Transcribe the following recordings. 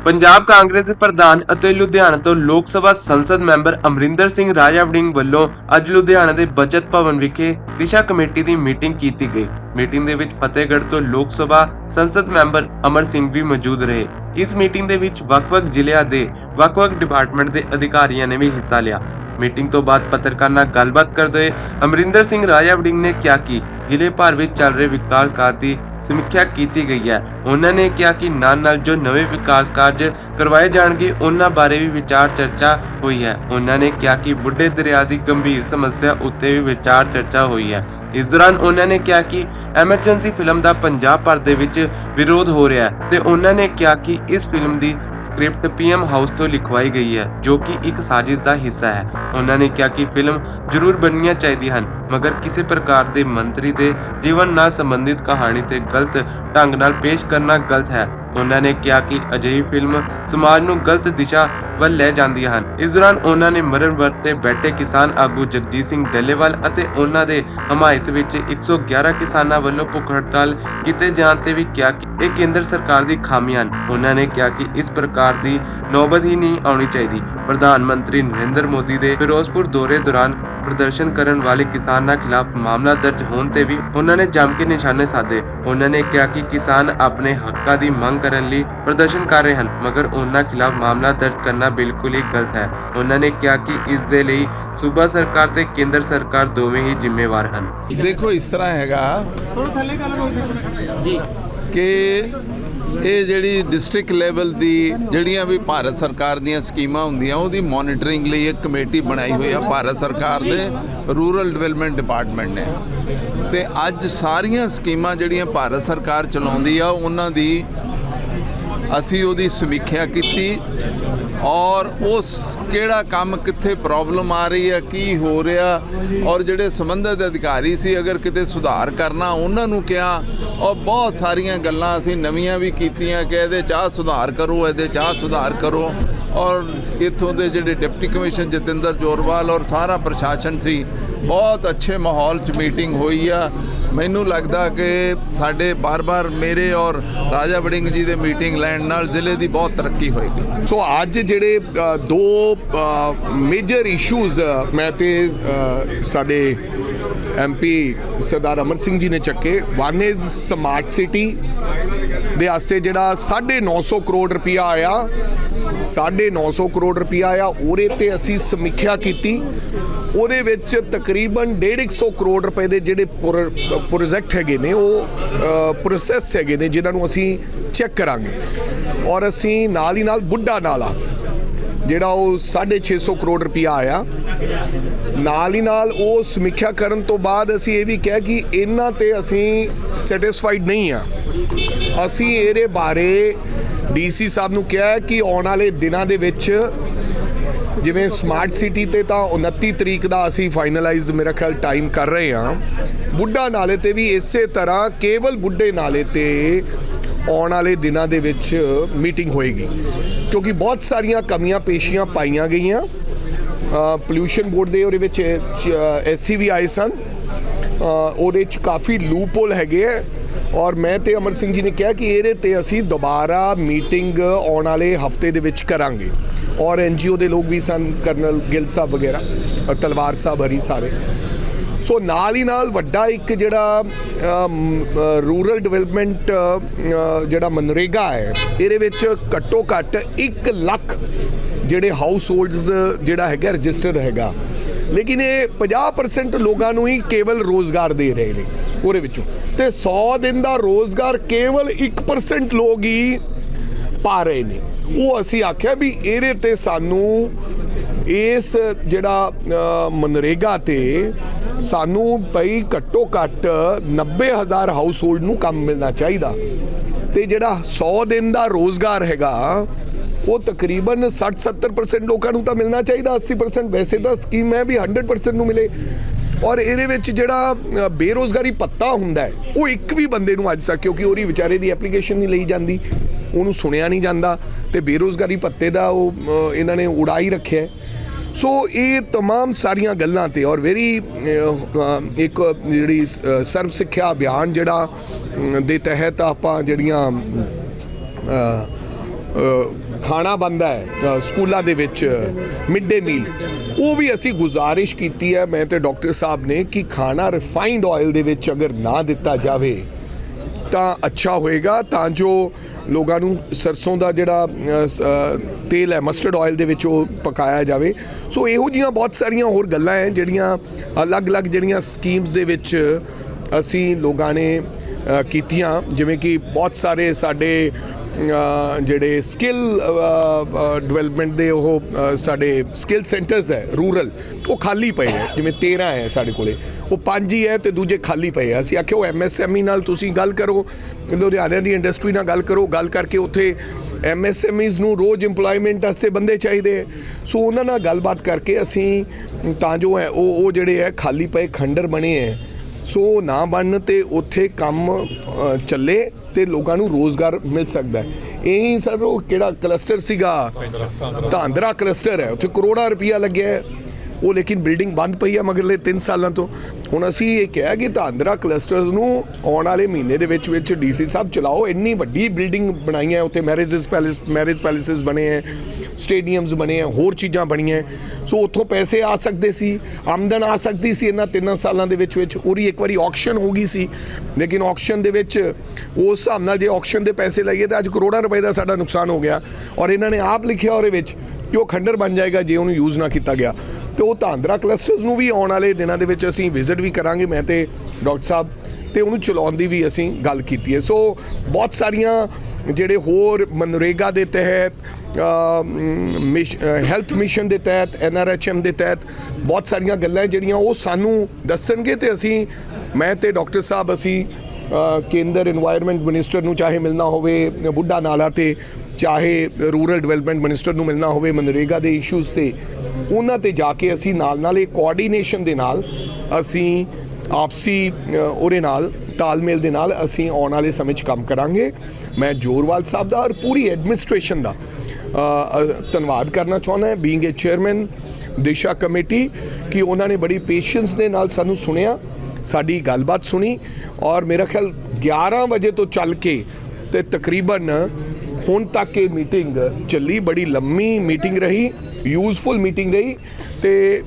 ਪੰਜਾਬ ਕਾਂਗਰਸ ਦੇ ਪ੍ਰਧਾਨ ਅਤੇ ਲੁਧਿਆਣਾ ਤੋਂ ਲੋਕ ਸਭਾ ਸੰਸਦ ਮੈਂਬਰ ਅਮਰਿੰਦਰ ਸਿੰਘ ਰਾਜਾ ਵੜਿੰਗ ਵੱਲੋਂ ਅੱਜ ਲੁਧਿਆਣਾ ਦੇ ਬਚਤ ਭਵਨ ਵਿਖੇ ਦਿਸ਼ਾ ਕਮੇਟੀ ਦੀ ਮੀਟਿੰਗ ਕੀਤੀ ਗਈ। ਮੀਟਿੰਗ ਦੇ ਵਿੱਚ ਫਤਿਹਗੜ੍ਹ ਤੋਂ ਲੋਕ ਸਭਾ ਸੰਸਦ ਮੈਂਬਰ ਅਮਰ ਸਿੰਘ ਵੀ ਮੌਜੂਦ ਰਹੇ। ਇਸ ਮੀਟਿੰਗ ਦੇ ਵਿੱਚ ਵੱਖ-ਵੱਖ ਜ਼ਿਲ੍ਹਿਆਂ ਦੇ ਵੱਖ-ਵੱਖ ਡਿਪਾਰਟਮੈਂਟ ਦੇ ਅਧਿਕਾਰੀਆਂ ਨੇ ਵੀ ਹਿੱਸਾ ਲਿਆ। ਮੀਟਿੰਗ ਤੋਂ ਬਾਅਦ ਪੱਤਰਕਾਰ ਨਾਲ ਗੱਲਬਾਤ ਕਰਦੇ ਅਮਰਿੰਦਰ ਸਿੰਘ ਰਾਜਾ ਵੜਿੰਗ ਨੇ ਕਿਹਾ ਕਿ ਜ਼ਿਲ੍ਹੇ ਭਰ ਵਿੱਚ ਚੱਲ ਰਹੇ ਵਿਕਾਸ ਕਾਰਜ ਦੀ ਸਮੀਖਿਆ ਕੀਤੀ ਗਈ ਹੈ। ਉਹਨਾਂ ਨੇ ਕਿਹਾ ਕਿ ਨਾਲ ਨਾਲ ਜੋ ਨਵੇਂ ਵਿਕਾਸ ਕਾਰਜ ਕਰਵਾਏ ਜਾਣਗੇ, ਉਹਨਾਂ ਬਾਰੇ ਵੀ ਵਿਚਾਰ ਚਰਚਾ ਹੋਈ ਹੈ। ਉਹਨਾਂ ਨੇ ਕਿਹਾ ਕਿ ਬੁੱਢੇ ਦਰਿਆ ਦੀ ਗੰਭੀਰ ਸਮੱਸਿਆ ਉੱਤੇ ਵੀ ਵਿਚਾਰ ਚਰਚਾ ਹੋਈ ਹੈ। ਇਸ ਦੌਰਾਨ ਉਹਨਾਂ ਨੇ ਕਿਹਾ ਕਿ ਐਮਰਜੈਂਸੀ ਫਿਲਮ ਦਾ ਪੰਜਾਬ ਭਰ ਦੇ ਵਿੱਚ ਵਿਰੋਧ ਹੋ ਰਿਹਾ ਹੈ ਤੇ ਉਹਨਾਂ ਨੇ ਕਿਹਾ ਕਿ ਇਸ ਫਿਲਮ ਦੀ ਸਕ੍ਰਿਪਟ ਪੀਐਮ ਹਾਊਸ ਤੋਂ ਲਿਖਵਾਈ ਗਈ ਹੈ, ਜੋ ਕਿ ਇੱਕ ਸਾਜ਼ਿਸ਼ ਦਾ ਹਿੱਸਾ ਹੈ। ਉਹਨਾਂ ਨੇ ਕਿਹਾ ਕਿ ਫਿਲਮ ਜ਼ਰੂਰ ਬਣਨੀਆਂ ਚਾਹੀਦੀਆਂ ਹਨ, ਮਗਰ ਕਿਸੇ ਪ੍ਰਕਾਰ ਦੇ ਮੰਤਰੀ ਦੇ ਜੀਵਨ ਨਾਲ ਸੰਬੰਧਿਤ ਕਹਾਣੀ ਤੇ ਗਲਤ ਢੰਗ ਨਾਲ ਪੇਸ਼ ਕਰਨਾ ਗਲਤ ਹੈ। ਉਹਨਾਂ ਨੇ ਕਿਹਾ ਕਿ ਅਜਿਹੀ ਫਿਲਮ ਸਮਾਜ ਨੂੰ ਗਲਤ ਦਿਸ਼ਾ ਵੱਲ ਲੈ ਜਾਂਦੀਆਂ ਹਨ। ਇਸ ਦੌਰਾਨ ਉਹਨਾਂ ਨੇ ਮਰਨ ਵਰਤ ਤੇ ਬੈਠੇ ਕਿਸਾਨ ਆਗੂ ਜਗਜੀਤ ਸਿੰਘ ਡੱਲੇਵਾਲ ਅਤੇ ਉਹਨਾਂ ਦੇ ਹਮਾਇਤ ਵਿੱਚ 111 ਕਿਸਾਨਾਂ ਵੱਲੋਂ ਭੁੱਖ ਹੜਤਾਲ ਕੀਤੇ ਜਾਣ ਤੇ ਵੀ ਕਿਹਾ ਕਿ ਇਹ ਕੇਂਦਰ ਸਰਕਾਰ ਦੀ ਖਾਮੀਆਂ ਹਨ। ਉਹਨਾਂ ਨੇ ਕਿਹਾ ਕਿ ਇਸ ਪ੍ਰਕਾਰ ਦੀ ਨੌਬਤ ਹੀ ਨਹੀਂ ਆਉਣੀ ਚਾਹੀਦੀ। ਪ੍ਰਧਾਨ ਮੰਤਰੀ ਨਰਿੰਦਰ ਮੋਦੀ ਦੇ ਫਿਰੋਜ਼ਪੁਰ ਦੌਰੇ ਦੌਰਾਨ ਪ੍ਰਦਰਸ਼ਨ ਕਰਨ ਵਾਲੇ ਕਿਸਾਨਾਂ ਖਿਲਾਫ ਮਾਮਲਾ ਦਰਜ ਹੋਣ ਤੇ ਵੀ ਉਹਨਾਂ ਨੇ ਜੰਮ ਕੇ ਨਿਸ਼ਾਨੇ ਸਾਧੇ। ਉਹਨਾਂ ਨੇ ਕਿਹਾ ਕਿ ਕਿਸਾਨ ਆਪਣੇ ਹੱਕਾਂ ਦੀ ਮੰਗ ਕਰਨ ਲਈ ਪ੍ਰਦਰਸ਼ਨ ਕਰ ਰਹੇ ਹਨ ਮਗਰ ਉਹਨਾਂ ਖਿਲਾਫ ਮਾਮਲਾ ਦਰਜ ਕਰਨਾ ਬਿਲਕੁਲ ਹੀ ਗਲਤ ਹੈ। ਉਹਨਾਂ ਨੇ ਕਿਹਾ ਕਿ ਇਸ ਦੇ ਲਈ ਸੂਬਾ ਸਰਕਾਰ ਤੇ ਕੇਂਦਰ ਸਰਕਾਰ ਦੋਵੇਂ ਹੀ ਜ਼ਿੰਮੇਵਾਰ ਹਨ। ਦੇਖੋ ਇਸ ਤਰ੍ਹਾਂ ਹੈਗਾ ਕਿ ਇਹ ਜਿਹੜੀ ਡਿਸਟ੍ਰਿਕਟ ਲੈਵਲ ਦੀ ਜਿਹੜੀਆਂ ਵੀ ਭਾਰਤ ਸਰਕਾਰ ਦੀਆਂ ਸਕੀਮਾਂ ਹੁੰਦੀਆਂ, ਉਹਦੀ ਮੋਨੀਟਰਿੰਗ ਲਈ ਇੱਕ ਕਮੇਟੀ ਬਣਾਈ ਹੋਈ ਆ, ਭਾਰਤ ਸਰਕਾਰ ਦੇ ਰੂਰਲ ਡਿਵੈਲਪਮੈਂਟ ਡਿਪਾਰਟਮੈਂਟ ਨੇ। ਤੇ ਅੱਜ ਸਾਰੀਆਂ ਸਕੀਮਾਂ ਜਿਹੜੀਆਂ ਭਾਰਤ ਸਰਕਾਰ ਚਲਾਉਂਦੀ ਆ, ਉਹਨਾਂ ਦੀ ਅਸੀਂ ਉਹਦੀ ਸਮੀਖਿਆ ਕੀਤੀ। ਔਰ ਉਸ ਕਿਹੜਾ ਕੰਮ ਕਿੱਥੇ ਪ੍ਰੋਬਲਮ ਆ ਰਹੀ ਹੈ, ਕੀ ਹੋ ਰਿਹਾ ਔਰ ਜਿਹੜੇ ਸੰਬੰਧਿਤ ਅਧਿਕਾਰੀ ਸੀ, ਅਗਰ ਕਿਤੇ ਸੁਧਾਰ ਕਰਨਾ, ਉਹਨਾਂ ਨੂੰ ਕਿਹਾ, ਔਰ ਬਹੁਤ ਸਾਰੀਆਂ ਗੱਲਾਂ ਅਸੀਂ ਨਵੀਆਂ ਵੀ ਕੀਤੀਆਂ ਕਿ ਇਹਦੇ ਚਾਹ ਸੁਧਾਰ ਕਰੋ, ਇਹਦੇ ਚਾਹ ਸੁਧਾਰ ਕਰੋ। ਔਰ ਇੱਥੋਂ ਦੇ ਜਿਹੜੇ ਡਿਪਟੀ ਕਮਿਸ਼ਨ ਜਤਿੰਦਰ ਜੋਰਵਾਲ ਔਰ ਸਾਰਾ ਪ੍ਰਸ਼ਾਸਨ ਸੀ, ਬਹੁਤ ਅੱਛੇ ਮਾਹੌਲ 'ਚ ਮੀਟਿੰਗ ਹੋਈ ਆ। ਮੈਨੂੰ ਲੱਗਦਾ ਕਿ ਸਾਡੇ ਬਾਰ-ਬਾਰ ਮੇਰੇ ਔਰ ਰਾਜਾ ਵੜਿੰਗ ਜੀ ਦੇ ਮੀਟਿੰਗ ਲੈਣ ਨਾਲ ਜ਼ਿਲ੍ਹੇ ਦੀ ਬਹੁਤ ਤਰੱਕੀ ਹੋਏਗੀ। ਸੋ ਅੱਜ ਜਿਹੜੇ ਦੋ ਮੇਜਰ ਇਸ਼ੂਜ਼ ਮੈਂ ਤੇ ਅ, ਸਾਡੇ ਐਮਪੀ ਸਰਦਾਰ ਅਮਰ ਸਿੰਘ ਜੀ ਨੇ ਚੱਕੇ। ਵਨ ਇਜ਼ ਸਮਾਰਟ ਸਿਟੀ ਦੇ ਆਸਤੇ ਜਿਹੜਾ 950 ਕਰੋੜ ਰੁਪਇਆ ਆਇਆ 950 ਕਰੋੜ ਰੁਪਇਆ ਆਇਆ, ਉਹਦੇ ਤੇ ਅਸੀਂ ਸਮੀਖਿਆ ਕੀਤੀ। ਉਹਦੇ ਵਿੱਚ ਤਕਰੀਬਨ 150 ਕਰੋੜ ਰੁਪਏ ਦੇ ਜਿਹੜੇ ਪ੍ਰੋਜੈਕਟ ਹੈਗੇ ਨੇ, ਉਹ ਪ੍ਰੋਸੈਸ ਹੈਗੇ ਨੇ, ਜਿਨ੍ਹਾਂ ਨੂੰ ਅਸੀਂ ਚੈੱਕ ਕਰਾਂਗੇ। ਔਰ ਅਸੀਂ ਨਾਲ ਹੀ ਨਾਲ ਬੁੱਢਾ ਨਾਲਾ ਜਿਹੜਾ ਉਹ 650 ਕਰੋੜ ਰੁਪਇਆ ਆਇਆ। ਨਾਲ ਹੀ ਨਾਲ ਉਹ ਸਮੀਖਿਆ ਕਰਨ ਤੋਂ ਬਾਅਦ ਅਸੀਂ ਇਹ ਵੀ ਕਿਹਾ ਕਿ ਇਹਨਾਂ ਤੇ ਅਸੀਂ ਸੈਟੀਸਫਾਈਡ ਨਹੀਂ ਆ। ਅਸੀਂ ਇਹਦੇ ਬਾਰੇ ਡੀਸੀ ਸਾਹਿਬ ਨੂੰ ਕਿਹਾ ਕਿ ਆਉਣ ਵਾਲੇ ਦਿਨਾਂ ਦੇ ਵਿੱਚ ਜਿਵੇਂ ਸਮਾਰਟ ਸਿਟੀ ਤੇ ਤਾਂ 29 ਤਰੀਕ ਦਾ ਅਸੀਂ ਫਾਈਨਲਾਈਜ਼ ਮੇਰਾ ਖਿਆਲ ਟਾਈਮ ਕਰ ਰਹੇ ਹਾਂ। ਬੁੱਢਾ ਨਾਲੇ ਤੇ ਵੀ ਇਸੇ ਤਰ੍ਹਾਂ ਕੇਵਲ ਬੁੱਢੇ ਨਾਲੇ ਤੇ ਆਉਣ ਵਾਲੇ ਦਿਨਾਂ ਦੇ ਵਿੱਚ ਮੀਟਿੰਗ ਹੋਏਗੀ। ਕਿਉਂਕਿ ਬਹੁਤ ਸਾਰੀਆਂ ਕਮੀਆਂ ਪੇਸ਼ੀਆਂ ਪਾਈਆਂ ਗਈਆਂ। ਪੋਲਿਊਸ਼ਨ ਬੋਰਡ ਦੇ ਉਹਦੇ ਵਿੱਚ ਐਸਸੀ ਵੀ ਆਏ ਸਨ। ਉਹਦੇ ਚ ਕਾਫੀ ਲੂਪਹੋਲ ਹੈਗੇ ਹੈ ਔਰ ਮੈਂ ਤੇ ਅਮਰ ਸਿੰਘ ਜੀ ਨੇ ਕਿਹਾ ਕਿ ਇਹਦੇ ਤੇ ਅਸੀਂ ਦੁਬਾਰਾ ਮੀਟਿੰਗ ਆਉਣ ਵਾਲੇ ਹਫ਼ਤੇ ਦੇ ਵਿੱਚ ਕਰਾਂਗੇ। ਔਰ ਐਨਜੀਓ ਦੇ ਲੋਕ ਵੀ ਸਨ, ਕਰਨਲ ਗਿੱਲ ਸਾਹਿਬ ਵਗੈਰਾ ਤਲਵਾਰ ਸਾਹਿਬ ਹਰੀ ਸਾਰੇ। ਸੋ ਨਾਲ ਹੀ ਨਾਲ ਵੱਡਾ ਇੱਕ ਜਿਹੜਾ ਰੂਰਲ ਡਿਵੈਲਪਮੈਂਟ ਜਿਹੜਾ ਮਨਰੇਗਾ ਹੈ, ਇਹਦੇ ਵਿੱਚ ਘੱਟੋ ਘੱਟ 1 ਲੱਖ ਜਿਹੜੇ ਹਾਊਸ ਹੋਲਡਸ ਜਿਹੜਾ ਹੈਗਾ ਰਜਿਸਟਰਡ ਹੈਗਾ। ਲੇਕਿਨ ਇਹ 50% ਲੋਕਾਂ ਨੂੰ ਹੀ ਕੇਵਲ ਰੋਜ਼ਗਾਰ ਦੇ ਰਹੇ ਨੇ ਉਹਦੇ ਵਿੱਚੋਂ। ਤੇ 100 ਦਿਨ ਦਾ ਰੋਜ਼ਗਾਰ ਕੇਵਲ 1% ਲੋਕ ਹੀ ਪਾ ਰਹੇ ਨੇ। ਉਹ ਅਸੀਂ ਆਖਿਆ ਵੀ ਇਹਦੇ ਤੇ ਸਾਨੂੰ ਇਸ ਜਿਹੜਾ ਮਨਰੇਗਾ ਤੇ ਸਾਨੂੰ ਭਈ ਘੱਟੋ ਘੱਟ 90000 ਹਾਊਸ ਹੋਲਡ ਨੂੰ ਕੰਮ ਮਿਲਣਾ ਚਾਹੀਦਾ। ਤੇ ਜਿਹੜਾ 100 ਦਿਨ ਦਾ ਰੋਜ਼ਗਾਰ ਹੈਗਾ ਉਹ ਤਕਰੀਬਨ 60-70% ਲੋਕਾਂ ਨੂੰ ਤਾਂ ਮਿਲਣਾ ਚਾਹੀਦਾ 80% ਵੈਸੇ ਤਾਂ ਸਕੀਮ ਹੈ ਵੀ 100% ਨੂੰ ਮਿਲੇ। ਔਰ ਇਹਦੇ ਵਿੱਚ ਜਿਹੜਾ ਅ, ਬੇਰੋਜ਼ਗਾਰੀ ਪੱਤਾ ਹੁੰਦਾ ਹੈ ਉਹ ਇੱਕ ਵੀ ਬੰਦੇ ਨੂੰ ਅੱਜ ਤੱਕ ਕਿਉਂਕਿ ਉਹਦੀ ਵਿਚਾਰੇ ਦੀ ਐਪਲੀਕੇਸ਼ਨ ਨਹੀਂ ਲਈ ਜਾਂਦੀ ਉਹਨੂੰ ਸੁਣਿਆ ਨਹੀਂ ਜਾਂਦਾ। ਤੇ ਬੇਰੋਜ਼ਗਾਰੀ ਭੱਤੇ ਦਾ ਉਹ ਇਹਨਾਂ ਨੇ ਉਡਾ ਹੀ। ਰੱਖਿਆ ਸੋ ਇਹ तमाम ਸਾਰੀਆਂ ਗੱਲਾਂ ਤੇ ਔਰ ਵੈਰੀ ਇੱਕ ਜਿਹੜੀ ਅ, ਸਰਵ ਸਿੱਖਿਆ ਅਭਿਆਨ ਜਿਹੜਾ ਅ, ਦੇ ਤਹਿਤ ਆਪਾਂ ਜਿਹੜੀਆਂ ਅ, ਅ, ਖਾਣਾ ਬੰਦਾ ਹੈ ਅ, ਸਕੂਲਾਂ ਦੇ ਵਿੱਚ ਮਿਡ ਡੇ ਮੀਲ ਉਹ ਵੀ ਅਸੀਂ ਗੁਜ਼ਾਰਿਸ਼ ਕੀਤੀ ਹੈ ਮੈਂ ਤੇ ਡਾਕਟਰ ਸਾਹਿਬ ਨੇ ਕਿ ਖਾਣਾ ਰਿਫਾਈਨਡ ਆਇਲ ਦੇ ਵਿੱਚ ਅਗਰ ਨਾ ਦਿੱਤਾ ਜਾਵੇ ਤਾਂ ਅੱਛਾ ਹੋਏਗਾ, ਤਾਂ ਜੋ ਲੋਕਾਂ ਨੂੰ ਸਰਸੋਂ ਦਾ ਜਿਹੜਾ ਤੇਲ ਹੈ ਮਸਟਰਡ ਆਇਲ ਦੇ ਵਿੱਚ ਉਹ ਪਕਾਇਆ ਜਾਵੇ। ਸੋ ਇਹੋ ਜੀਆਂ ਬਹੁਤ ਸਾਰੀਆਂ ਹੋਰ ਗੱਲਾਂ ਹੈ, ਜਿਹੜੀਆਂ ਅਲੱਗ-ਅਲੱਗ ਜਿਹੜੀਆਂ ਸਕੀਮਸ ਦੇ ਵਿੱਚ ਅਸੀਂ ਲੋਕਾਂ ਨੇ ਕੀਤੀਆਂ। ਜਿਵੇਂ ਕਿ ਬਹੁਤ ਸਾਰੇ ਸਾਡੇ ਜਿਹੜੇ ਸਕਿੱਲ ਡਿਵੈਲਪਮੈਂਟ ਦੇ ਉਹ ਸਾਡੇ ਸਕਿੱਲ ਸੈਂਟਰਸ ਹੈ ਰੂਰਲ ਉਹ ਖਾਲੀ ਪਏ ਹੈ, ਜਿਵੇਂ 13 ਹੈ ਸਾਡੇ ਕੋਲੇ। ਉਹ ਪੰਜ ਹੀ ਹੈ ਤੇ ਦੂਜੇ ਖਾਲੀ ਪਏ ਆ। ਅਸੀਂ ਆਖਿਆ, ਉਹ ਐਮਐਸਐਮਈ ਨਾਲ ਤੁਸੀਂ ਗੱਲ ਕਰੋ ਲੁਧਿਆਣੇ ਦੀ ਇੰਡਸਟਰੀ ਨਾਲ ਗੱਲ ਕਰੋ, ਗੱਲ ਕਰਕੇ ਉੱਥੇ ਐਮਐਸਐਮਈਜ਼ ਨੂੰ ਰੋਜ਼ EMPLOYMENT ਵਾਸਤੇ ਬੰਦੇ ਚਾਹੀਦੇ ਹੈ। ਸੋ ਉਹਨਾਂ ਨਾਲ ਗੱਲਬਾਤ ਕਰਕੇ ਅਸੀਂ ਤਾਂ ਜੋ ਹੈ, ਉਹ ਉਹ ਜਿਹੜੇ ਹੈ, ਖਾਲੀ ਪਏ ਖੰਡਰ ਬਣੇ ਹੈ। ਸੋ ਨਾ ਬਣਨ ਤੇ ਉੱਥੇ ਕੰਮ ਚੱਲੇ ਤੇ ਲੋਕਾਂ ਨੂੰ ਰੋਜ਼ਗਾਰ ਮਿਲ ਸਕਦਾ ਹੈ। ਇਹੀ ਸਰ ਉਹ ਕਿਹੜਾ ਕਲਸਟਰ ਸੀਗਾ? ਧਾਂਦਰਾ ਕਲਸਟਰ ਹੈ। ਉੱਥੇ ਕਰੋੜਾਂ ਰੁਪਈਆ ਲੱਗਿਆ ਹੈ। ਉਹ ਲੇਕਿਨ ਬਿਲਡਿੰਗ ਬੰਦ ਪਈ ਆ ਮਗਰਲੇ 3 ਸਾਲਾਂ ਤੋਂ। ਹੁਣ ਅਸੀਂ ਇਹ ਕਿਹਾ ਕਿ ਧਾਂਦਰਾ ਕਲਸਟਰਸ ਨੂੰ ਆਉਣ ਵਾਲੇ ਮਹੀਨੇ ਦੇ ਵਿੱਚ ਵਿੱਚ ਡੀਸੀ ਸਾਹਿਬ ਚਲਾਓ। ਇੰਨੀ ਵੱਡੀ ਬਿਲਡਿੰਗ ਬਣਾਈ ਹੈ। ਉੱਥੇ ਮੈਰਿਜਸ ਪੈਲੇਸ ਮੈਰਿਜ ਪੈਲੇਸਿਸ ਬਣੇ ਹੈ। ਸਟੇਡੀਅਮਸ ਬਣੇ ਹੈ ਹੋਰ ਚੀਜ਼ਾਂ ਬਣੀਆਂ ਸੋ ਉੱਥੋਂ ਪੈਸੇ ਆ ਸਕਦੇ ਸੀ, ਆਮਦਨ ਆ ਸਕਦੀ ਸੀ ਇਹਨਾਂ ਤਿੰਨਾਂ ਸਾਲਾਂ ਦੇ ਵਿੱਚ ਵਿੱਚ ਉਹਦੀ ਇੱਕ ਵਾਰੀ ਆਕਸ਼ਨ ਹੋ ਗਈ ਸੀ। ਲੇਕਿਨ ਆਕਸ਼ਨ ਦੇ ਵਿੱਚ ਉਸ ਹਿਸਾਬ ਨਾਲ ਜੇ ਆਕਸ਼ਨ ਦੇ ਪੈਸੇ ਲਈਏ ਤਾਂ ਅੱਜ ਕਰੋੜਾਂ ਰੁਪਏ ਦਾ ਸਾਡਾ ਨੁਕਸਾਨ ਹੋ ਗਿਆ। ਔਰ ਇਹਨਾਂ ਨੇ ਆਪ ਲਿਖਿਆ ਉਹਦੇ ਵਿੱਚ ਕਿ ਉਹ ਖੰਡਰ ਬਣ ਜਾਏਗਾ ਜੇ ਉਹਨੂੰ ਯੂਜ਼ ਨਾ ਕੀਤਾ ਗਿਆ। ਤੇ ਉਹ ਧਾਂਦਰਾ ਕਲਸਟਰਸ ਨੂੰ ਵੀ ਆਉਣ ਵਾਲੇ ਦਿਨਾਂ ਦੇ ਵਿੱਚ ਅਸੀਂ ਵਿਜ਼ਿਟ ਵੀ ਕਰਾਂਗੇ, ਮੈਂ ਤੇ ਡਾਕਟਰ ਸਾਹਿਬ। ਤੇ ਉਹਨੂੰ ਚਲਾਉਣ ਦੀ ਵੀ ਅਸੀਂ ਗੱਲ ਕੀਤੀ ਹੈ। ਸੋ ਬਹੁਤ ਸਾਰੀਆਂ ਜਿਹੜੇ ਹੋਰ ਮਨਰੇਗਾ ਦੇ ਤਹਿਤ ਹੈਲਥ ਮਿਸ਼ਨ ਦੇ ਤਹਿਤ ਐਨ ਆਰ ਐਚ ਐਮ ਦੇ ਤਹਿਤ ਬਹੁਤ ਸਾਰੀਆਂ ਗੱਲਾਂ ਜਿਹੜੀਆਂ ਉਹ ਸਾਨੂੰ ਦੱਸਣਗੇ ਤੇ ਅਸੀਂ, ਮੈਂ ਤੇ ਡਾਕਟਰ ਸਾਹਿਬ ਅਸੀਂ ਕੇਂਦਰ এনवायरमेंट ਮਿਨਿਸਟਰ ਨੂੰ ਚਾਹੇ ਮਿਲਣਾ ਹੋਵੇ, ਬੁੱਢਾ ਨਾਲਾ ਤੇ ਚਾਹੇ ਰੂਰਲ ਡਿਵੈਲਪਮੈਂਟ ਮਿਨਿਸਟਰ ਨੂੰ ਮਿਲਣਾ ਹੋਵੇ, ਮਨਰੇਗਾ ਦੇ ਇਸ਼ੂਜ਼ ਤੇ, ਉਹਨਾਂ ਤੇ ਜਾ ਕੇ ਅਸੀਂ ਨਾਲ ਨਾਲ ਇਹ ਕੋਆਰਡੀਨੇਸ਼ਨ ਦੇ ਨਾਲ ਅਸੀਂ ਆਪਸੀ ਉਹਦੇ ਨਾਲ, ਤਾਲਮੇਲ ਦੇ ਨਾਲ ਅਸੀਂ ਆਉਣ ਵਾਲੇ ਸਮੇਂ 'ਚ ਕੰਮ ਕਰਾਂਗੇ। ਮੈਂ ਜੋਰਵਾਲ ਸਾਹਿਬ ਦਾ ਔਰ ਪੂਰੀ ਐਡਮਿਨਿਸਟ੍ਰੇਸ਼ਨ ਦਾ ਧੰਨਵਾਦ ਕਰਨਾ ਚਾਹੁੰਦਾ ਹਾਂ। Being a chairman Disha committee, ਕਿ ਉਹਨਾਂ ਨੇ ਬੜੀ ਪੇਸ਼ੈਂਸ ਦੇ ਨਾਲ ਸਾਨੂੰ ਸੁਣਿਆ, ਸਾਡੀ ਗੱਲਬਾਤ ਸੁਣੀ ਔਰ ਮੇਰਾ ਖਿਆਲ 11 ਵਜੇ ਤੋਂ ਚੱਲ ਕੇ ਤੇ ਤਕਰੀਬਨ ਹੁਣ ਤੱਕ ਇਹ ਮੀਟਿੰਗ ਚੱਲੀ, ਬੜੀ ਲੰਮੀ ਮੀਟਿੰਗ ਰਹੀ ਯੂਜ਼ਫੁਲ ਮੀਟਿੰਗ ਰਹੀ ਤੇ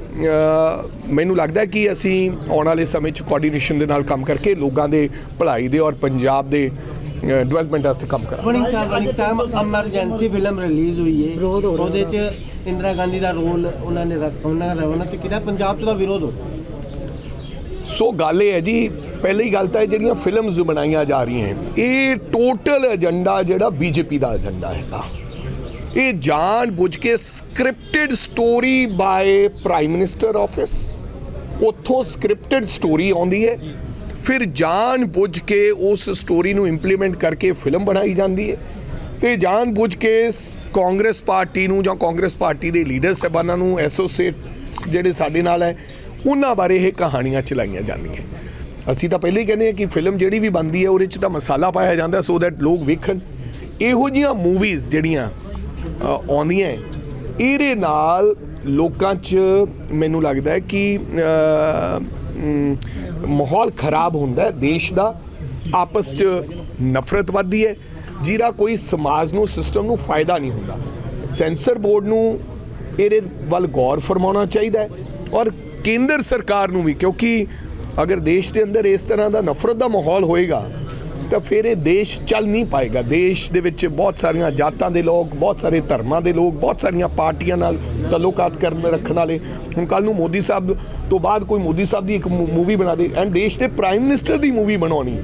ਮੈਨੂੰ ਲੱਗਦਾ ਕਿ ਅਸੀਂ ਆਉਣ ਵਾਲੇ ਸਮੇਂ 'ਚ ਕੋਆਰਡੀਨੇਸ਼ਨ ਦੇ ਨਾਲ ਕੰਮ ਕਰਕੇ ਲੋਕਾਂ ਦੇ ਭਲਾਈ ਦੇ ਔਰ ਪੰਜਾਬ ਦੇ ਡਿਵੈਲਪਮੈਂਟ ਵਾਸਤੇ ਕੰਮ ਕਰਾਂਗੇ ਵਨਿੰਗ ਸਾਹਿਬ ਵਨਿੰਗ ਸਾਹਿਬ ਐਮਰਜੈਂਸੀ ਫਿਲਮ ਰਿਲੀਜ਼ ਹੋਈ ਹੈ ਉਹਦੇ ਚ ਇੰਦਰਾ ਗਾਂਧੀ ਦਾ ਰੋਲ ਉਹਨਾਂ ਨੇ ਰੱਖ ਉਹਨਾਂ ਨੇ ਉਹਨਾਂ ਤੇ ਕਿਹਾ ਪੰਜਾਬ ਚ ਦਾ ਵਿਰੋਧ ਹੋ ਸੋ ਗੱਲ ਇਹ ਹੈ ਜੀ ਪਹਿਲੀ ਗੱਲ ਤਾਂ ਇਹ ਜਿਹੜੀਆਂ ਫਿਲਮਸ ਬਣਾਈਆਂ ਜਾ ਰਹੀਆਂ ਹੈ, ਇਹ ਟੋਟਲ ਏਜੰਡਾ ਜਿਹੜਾ ਬੀਜੇਪੀ ਦਾ ਏਜੰਡਾ ਹੈਗਾ ਇਹ ਜਾਣ ਬੁੱਝ ਕੇ scripted story by prime minister office ਉੱਥੋਂ ਸਕ੍ਰਿਪਟਡ ਸਟੋਰੀ ਆਉਂਦੀ ਹੈ। ਫਿਰ ਜਾਣ ਬੁੱਝ ਕੇ ਉਸ ਸਟੋਰੀ ਨੂੰ ਇੰਪਲੀਮੈਂਟ ਕਰਕੇ ਫਿਲਮ ਬਣਾਈ ਜਾਂਦੀ ਹੈ। ਤੇ ਜਾਣ ਬੁੱਝ ਕੇ ਕਾਂਗਰਸ ਪਾਰਟੀ ਨੂੰ ਜਾਂ ਕਾਂਗਰਸ ਪਾਰਟੀ ਦੇ ਲੀਡਰ ਸਾਹਿਬਾਨਾਂ ਨੂੰ ਐਸੋਸੀਏਟ ਜਿਹੜੇ ਸਾਡੇ ਨਾਲ ਹੈ, ਉਹਨਾਂ ਬਾਰੇ ਇਹ ਕਹਾਣੀਆਂ ਚਲਾਈਆਂ ਜਾਂਦੀਆਂ। ਅਸੀਂ ਤਾਂ ਪਹਿਲੇ ਹੀ ਕਹਿੰਦੇ ਹਾਂ ਕਿ ਫਿਲਮ ਜਿਹੜੀ ਵੀ ਬਣਦੀ ਹੈ, ਉਹਦੇ 'ਚ ਤਾਂ ਮਸਾਲਾ ਪਾਇਆ ਜਾਂਦਾ ਸੋ ਦੈਟ ਲੋਕ ਵੇਖਣ। ਇਹੋ ਜੀਆਂ ਮੂਵੀਜ਼ ਜਿਹੜੀਆਂ ਆਉਂਦੀਆਂ ਇਹਦੇ ਨਾਲ ਲੋਕਾਂ 'ਚ ਮੈਨੂੰ ਲੱਗਦਾ ਹੈ ਕਿ ਮਾਹੌਲ ਖਰਾਬ ਹੁੰਦਾ ਹੈ, ਦੇਸ਼ ਦਾ ਆਪਸ 'ਚ ਨਫ਼ਰਤ ਵੱਧਦੀ ਹੈ, ਜਿਹਦਾ ਕੋਈ ਸਮਾਜ ਨੂੰ ਸਿਸਟਮ ਨੂੰ ਫਾਇਦਾ ਨਹੀਂ ਹੁੰਦਾ। ਸੈਂਸਰ ਬੋਰਡ ਨੂੰ ਇਹਦੇ ਵੱਲ ਗੌਰ ਫਰਮਾਉਣਾ ਚਾਹੀਦਾ ਹੈ ਔਰ ਕੇਂਦਰ ਸਰਕਾਰ ਨੂੰ ਵੀ, ਕਿਉਂਕਿ ਅਗਰ ਦੇਸ਼ ਦੇ ਅੰਦਰ ਇਸ ਤਰ੍ਹਾਂ ਦਾ ਨਫ਼ਰਤ ਦਾ ਮਾਹੌਲ ਹੋਏਗਾ ਤਾਂ ਫਿਰ ਇਹ ਦੇਸ਼ ਚੱਲ ਨਹੀਂ ਪਾਏਗਾ। ਦੇਸ਼ ਦੇ ਵਿੱਚ ਬਹੁਤ ਸਾਰੀਆਂ ਜਾਤਾਂ ਦੇ ਲੋਕ, ਬਹੁਤ ਸਾਰੇ ਧਰਮਾਂ ਦੇ ਲੋਕ, ਬਹੁਤ ਸਾਰੀਆਂ ਪਾਰਟੀਆਂ ਨਾਲ ਤਾਲੁਕਾਤ ਕਰਨ, ਰੱਖਣ ਵਾਲੇ। ਹੁਣ ਕੱਲ ਨੂੰ ਮੋਦੀ ਸਾਹਿਬ ਤੋਂ ਬਾਅਦ ਕੋਈ ਮੋਦੀ ਸਾਹਿਬ ਦੀ ਇੱਕ ਮੂਵੀ ਬਣਾ ਦੇ। ਐਂਡ ਦੇਸ਼ ਦੇ ਪ੍ਰਾਈਮ ਮਿਨਿਸਟਰ ਦੀ ਮੂਵੀ ਬਣਾਉਣੀ।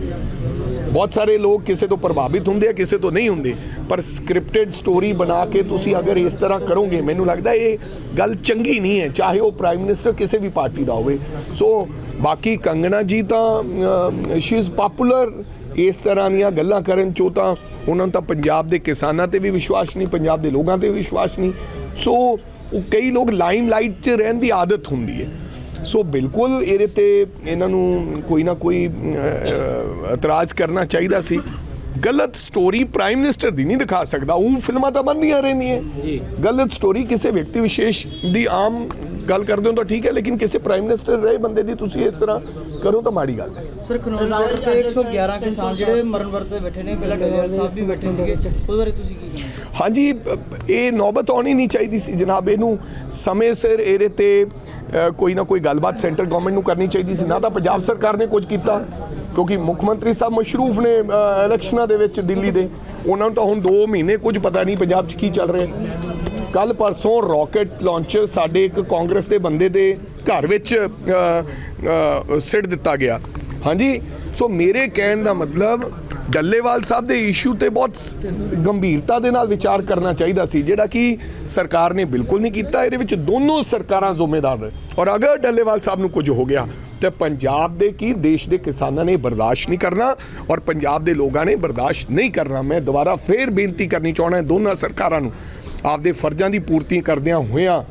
ਬਹੁਤ ਸਾਰੇ ਲੋਕ ਕਿਸੇ ਤੋਂ ਪ੍ਰਭਾਵਿਤ ਹੁੰਦੇ ਆ, ਕਿਸੇ ਤੋਂ ਨਹੀਂ ਹੁੰਦੇ। ਪਰ ਸਕ੍ਰਿਪਟਡ ਸਟੋਰੀ ਬਣਾ ਕੇ ਤੁਸੀਂ ਅਗਰ ਇਸ ਤਰ੍ਹਾਂ ਕਰੋਗੇ, ਮੈਨੂੰ ਲੱਗਦਾ ਇਹ ਗੱਲ ਚੰਗੀ ਨਹੀਂ ਹੈ, ਚਾਹੇ ਉਹ ਪ੍ਰਾਈਮ ਮਿਨਿਸਟਰ ਕਿਸੇ ਵੀ ਪਾਰਟੀ ਦਾ ਹੋਵੇ। ਸੋ ਬਾਕੀ ਕੰਗਣਾ ਜੀ ਤਾਂ ਸ਼ੀ ਇਜ਼ ਪਪੂਲਰ ਇਸ ਤਰ੍ਹਾਂ ਦੀਆਂ ਗੱਲਾਂ ਕਰਨ ਚੋਂ ਤਾਂ ਉਹਨਾਂ ਨੂੰ ਤਾਂ ਪੰਜਾਬ ਦੇ ਕਿਸਾਨਾਂ ਤੇ ਵੀ ਵਿਸ਼ਵਾਸ ਨਹੀਂ, ਪੰਜਾਬ ਦੇ ਲੋਕਾਂ ਤੇ ਵੀ ਵਿਸ਼ਵਾਸ ਨਹੀਂ। ਸੋ ਉਹ ਕਈ ਲੋਕ ਲਾਈਮ ਲਾਈਟ 'ਚ ਰਹਿਣ ਦੀ ਆਦਤ ਹੁੰਦੀ ਹੈ। ਸੋ ਬਿਲਕੁਲ ਇਹਦੇ ਤੇ ਇਹਨਾਂ ਨੂੰ ਕੋਈ ਨਾ ਕੋਈ ਇਤਰਾਜ਼ ਕਰਨਾ ਚਾਹੀਦਾ ਸੀ। ਗਲਤ ਸਟੋਰੀ ਪ੍ਰਾਈਮ ਮਿਨਿਸਟਰ ਦੀ ਨਹੀਂ ਦਿਖਾ ਸਕਦਾ। ਉਹ ਫਿਲਮਾਂ ਤਾਂ ਬੰਦੀਆਂ ਰਹਿੰਦੀਆਂ। ਜੀ। ਗਲਤ ਸਟੋਰੀ ਕਿਸੇ ਵਿਅਕਤੀ ਵਿਸ਼ੇਸ਼ ਦੀ ਆਮ ਗੱਲ ਕਰਦੇ ਹੋ ਤਾਂ ਠੀਕ ਹੈ ਲੇਕਿਨ ਕਿਸੇ ਪ੍ਰਾਈਮ ਮਿਨਿਸਟਰ ਰਹੇ ਬੰਦੇ ਦੀ ਤੁਸੀਂ ਇਸ ਤਰ੍ਹਾਂ ਕਰੋ ਤਾਂ ਮਾੜੀ ਗੱਲ ਹੈ। ਸਰ ਕਾਨੂੰਨ ਤੌਰ ਤੇ 111 ਕਿਸਾਨ ਜਿਹੜੇ ਮਰਨ ਵਰਤ ਤੇ ਬੈਠੇ ਨੇ ਪਹਿਲਾਂ ਡੱਲੇਵਾਲ ਸਾਹਿਬ ਵੀ ਬੈਠੇ ਸੀਗੇ। ਉਹਦੇ ਬਾਰੇ ਤੁਸੀਂ ਕੀ ਕਹਿੰਦੇ ਹਾਂਜੀ ਇਹ ਨੌਬਤ ਆਉਣੀ ਨਹੀਂ ਚਾਹੀਦੀ ਸੀ ਜਨਾਬ। ਇਹਨੂੰ ਸਮੇਂ ਸਿਰ ਇਹਦੇ ਤੇ ਕੋਈ ਨਾ ਕੋਈ ਗੱਲਬਾਤ ਸੈਂਟਰ ਗਵਰਨਮੈਂਟ ਨੂੰ ਕਰਨੀ ਚਾਹੀਦੀ ਸੀ। ਨਾ ਤਾਂ ਪੰਜਾਬ ਸਰਕਾਰ ਨੇ ਕੁਝ ਕੀਤਾ ਕਿਉਂਕਿ ਮੁੱਖ ਮੰਤਰੀ ਸਾਹਿਬ ਮਸ਼ਰੂਫ ਨੇ ਇਲੈਕਸ਼ਨਾਂ ਦੇ ਵਿੱਚ ਦਿੱਲੀ ਦੇ। ਉਹਨਾਂ ਨੂੰ ਤਾਂ ਹੁਣ 2 ਮਹੀਨੇ ਕੁਝ ਪਤਾ ਨਹੀਂ ਪੰਜਾਬ 'ਚ ਕੀ ਚੱਲ ਰਿਹਾ ਕੱਲ ਪਰਸੋਂ ਰਾਕਟ ਲਾਂਚਰ ਸਾਡੇ ਇੱਕ ਕਾਂਗਰਸ ਦੇ ਬੰਦੇ ਦੇ ਘਰ ਵਿੱਚ ਸਿੱਟ ਦਿੱਤਾ ਗਿਆ। ਹਾਂਜੀ, ਸੋ ਮੇਰੇ ਕਹਿਣ ਦਾ ਮਤਲਬ ਡੱਲੇਵਾਲ ਸਾਹਿਬ ਦੇ ਇਸ਼ੂ ਤੇ ਬਹੁਤ ਗੰਭੀਰਤਾ ਦੇ ਨਾਲ ਵਿਚਾਰ ਕਰਨਾ ਚਾਹੀਦਾ ਸੀ, ਜਿਹੜਾ ਕਿ ਸਰਕਾਰ ਨੇ ਬਿਲਕੁਲ ਨਹੀਂ ਕੀਤਾ। ਇਹਦੇ ਵਿੱਚ ਦੋਨੋਂ ਸਰਕਾਰਾਂ ਜ਼ਿੰਮੇਦਾਰ ਨੇ। ਔਰ ਅਗਰ ਡੱਲੇਵਾਲ ਸਾਹਿਬ ਨੂੰ ਕੁਝ ਹੋ ਗਿਆ, ਤੇ ਪੰਜਾਬ ਦੇ ਕੀ, ਦੇਸ਼ ਦੇ ਕਿਸਾਨਾਂ ਨੇ ਬਰਦਾਸ਼ਤ ਨਹੀਂ ਕਰਨਾ ਔਰ ਪੰਜਾਬ ਦੇ ਲੋਕਾਂ ਨੇ ਬਰਦਾਸ਼ਤ ਨਹੀਂ ਕਰਨਾ। ਮੈਂ ਦੁਬਾਰਾ ਫੇਰ ਬੇਨਤੀ ਕਰਨੀ ਚਾਹਣਾ ਦੋਨਾਂ ਸਰਕਾਰਾਂ ਨੂੰ। ਆਪਦੇ ਫਰਜ਼ਾਂ ਦੀ ਪੂਰਤੀ ਕਰਦਿਆਂ ਹੋਇਆਂ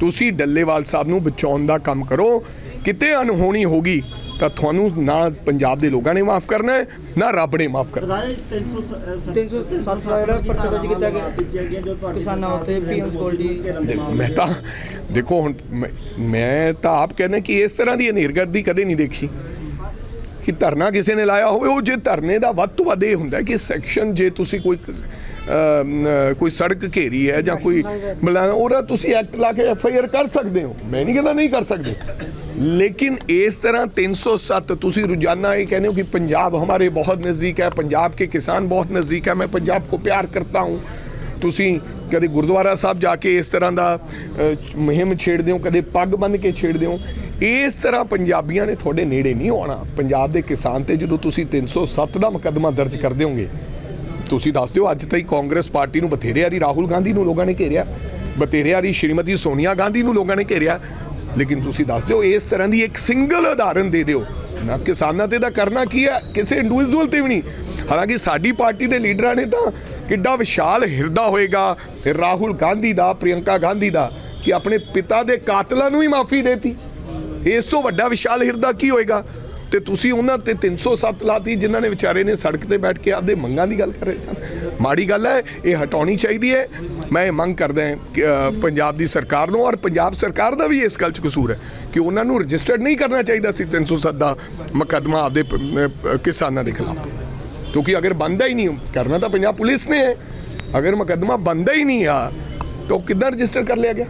ਤੁਸੀਂ ਡੱਲੇਵਾਲ ਸਾਹਿਬ ਨੂੰ ਬਚਾਉਣ ਦਾ ਕੰਮ ਕਰੋ। ਕਿਤੇ ਅਨਹੋਣੀ ਹੋਗੀ ਤਾਂ ਤੁਹਾਨੂੰ ਨਾ ਪੰਜਾਬ ਦੇ ਲੋਕਾਂ ਨੇ ਮਾਫ ਕਰਨਾ ਹੈ ਨਾ ਰੱਬ ਨੇ ਮਾਫ ਕਰਨਾ ਰਾਜਾ 307 307 ਦਾ ਜਿਹੜਾ ਪਰਚਾ ਦਰਜ ਕੀਤਾ ਗਿਆ ਕਿਸਾਨਾਂ ਉੱਤੇ ਪੀਐਮ ਸੋਲਡੀ ਦੇਖੋ ਮੈਂ ਤਾਂ ਦੇਖੋ ਹੁਣ ਮੈਂ- ਤਾਂ ਆਪ ਕਹਿੰਦਾ ਕਿ ਇਸ ਤਰ੍ਹਾਂ ਦੀ ਹਨੇਰਗਰਦੀ ਕਦੇ ਨਹੀਂ ਦੇਖੀ। ਕਿ ਧਰਨਾ ਕਿਸੇ ਨੇ ਲਾਇਆ ਹੋਵੇ ਉਹ ਜੇ ਧਰਨੇ ਦਾ ਵੱਧ ਤੋਂ ਵੱਧ ਇਹ ਹੁੰਦਾ ਹੈ ਕਿ ਸੈਕਸ਼ਨ ਜੇ ਤੁਸੀਂ ਕੋਈ ਕੋਈ ਸੜਕ ਘੇਰੀ ਹੈ ਜਾਂ ਕੋਈ ਮਤਲਬ ਉਹਦਾ ਤੁਸੀਂ ਐਕਟ ਲਾ ਕੇ ਐਫ ਆਈ ਆਰ ਕਰ ਸਕਦੇ ਹੋ। ਮੈਂ ਨਹੀਂ ਕਹਿੰਦਾ ਨਹੀਂ ਕਰ ਸਕਦੇ। ਲੇਕਿਨ ਇਸ ਤਰ੍ਹਾਂ 307 ਤੁਸੀਂ ਰੋਜ਼ਾਨਾ ਇਹ ਕਹਿੰਦੇ ਹੋ ਕਿ ਪੰਜਾਬ ਹਮਾਰੇ ਬਹੁਤ ਨਜ਼ਦੀਕ ਹੈ ਪੰਜਾਬ ਕੇ ਕਿਸਾਨ ਬਹੁਤ ਨਜ਼ਦੀਕ ਹੈ ਮੈਂ ਪੰਜਾਬ ਕੋ ਪਿਆਰ ਕਰਤਾ ਹੂੰ। ਤੁਸੀਂ ਕਦੇ ਗੁਰਦੁਆਰਾ ਸਾਹਿਬ ਜਾ ਕੇ ਇਸ ਤਰ੍ਹਾਂ ਦਾ ਅ, ਮੁਹਿੰਮ ਛੇੜਦੇ ਹੋ ਕਦੇ ਪੱਗ ਬੰਨ੍ਹ ਕੇ ਛੇੜਦੇ ਹੋ? ਇਸ ਤਰ੍ਹਾਂ ਪੰਜਾਬੀਆਂ ਨੇ ਤੁਹਾਡੇ ਨੇੜੇ ਨਹੀਂ ਆਉਣਾ। ਪੰਜਾਬ ਦੇ ਕਿਸਾਨ ਤੇ ਜਦੋਂ ਤੁਸੀਂ 307 ਦਾ ਮੁਕੱਦਮਾ ਦਰਜ ਕਰ ਦਿਓਗੇ ਤੁਸੀਂ ਦੱਸ ਦਿਓ ਅੱਜ ਤਾਈਂ ਕਾਂਗਰਸ ਪਾਰਟੀ ਨੂੰ ਬਥੇਰੇ ਵਾਰੀ ਰਾਹੁਲ ਗਾਂਧੀ ਨੂੰ ਲੋਕਾਂ ਨੇ ਘੇਰਿਆ ਬਥੇਰੇ ਵਾਰੀ ਸ਼੍ਰੀਮਤੀ ਸੋਨੀਆ ਗਾਂਧੀ ਨੂੰ ਲੋਕਾਂ ਨੇ ਘੇਰਿਆ। ਲੇਕਿਨ ਤੁਸੀਂ ਦੱਸ ਦਿਓ, ਇਸ ਤਰ੍ਹਾਂ ਦੀ ਇੱਕ ਸਿੰਗਲ ਉਦਾਹਰਨ ਦੇ ਦਿਓ। ਨਾ ਕਿਸਾਨਾਂ ਤੇ ਤਾਂ ਕਰਨਾ ਕੀ ਹੈ? ਕਿਸੇ ਇੰਡੀਵਿਜੂਅਲ ਤੇ ਵੀ ਨਹੀਂ। ਹਾਲਾਂਕਿ ਸਾਡੀ ਪਾਰਟੀ ਦੇ ਲੀਡਰਾਂ ਨੇ ਤਾਂ ਕਿੱਡਾ ਵਿਸ਼ਾਲ ਹਿਰਦਾ ਹੋਏਗਾ। ਤੇ ਰਾਹੁਲ ਗਾਂਧੀ ਦਾ, ਪ੍ਰਿਯੰਕਾ ਗਾਂਧੀ ਦਾ, ਕਿ ਆਪਣੇ ਪਿਤਾ ਦੇ ਕਾਤਲਾਂ ਨੂੰ ਹੀ ਮਾਫੀ ਦੇਤੀ। ਇਸ ਤੋਂ ਵੱਡਾ ਵਿਸ਼ਾਲ ਹਿਰਦਾ ਕੀ ਹੋਏਗਾ? ਤੇ ਤੁਸੀਂ ਉਹਨਾਂ ਤੇ 307 ਲਾਤੀ ਜਿਨ੍ਹਾਂ ਨੇ ਵਿਚਾਰੇ ਨੇ ਸੜਕ ਤੇ ਬੈਠ ਕੇ ਆਪਦੇ ਮੰਗਾਂ ਦੀ ਗੱਲ ਕਰ ਰਹੇ ਸਨ। ਮਾੜੀ ਗੱਲ ਹੈ ਇਹ ਹਟਾਉਣੀ ਚਾਹੀਦੀ ਹੈ। ਮੈਂ ਇਹ ਮੰਗ ਕਰਦਾ ਹਾਂ ਕਿ, ਪੰਜਾਬ ਦੀ ਸਰਕਾਰ ਨੂੰ ਔਰ ਪੰਜਾਬ ਸਰਕਾਰ ਦਾ ਵੀ ਇਸ ਗੱਲ 'ਚ ਕਸੂਰ ਹੈ ਕਿ ਉਹਨਾਂ ਨੂੰ ਰਜਿਸਟਰਡ ਨਹੀਂ ਕਰਨਾ ਚਾਹੀਦਾ ਸੀ 307 ਦਾ ਮੁਕੱਦਮਾ ਆਪਦੇ ਕਿਸਾਨਾਂ ਦੇ ਖਿਲਾਫ। ਕਿਉਂਕਿ ਅਗਰ ਬੰਦਾ ਹੀ ਨਹੀਂ ਕਰਨਾ ਤਾਂ ਪੰਜਾਬ ਪੁਲਿਸ ਨੇ ਹੈ। ਅਗਰ ਮੁਕੱਦਮਾ ਬੰਦਾ ਹੀ ਨਹੀਂ ਆ ਤਾਂ ਉਹ ਕਿੱਦਾਂ ਰਜਿਸਟਰ ਕਰ ਲਿਆ ਗਿਆ?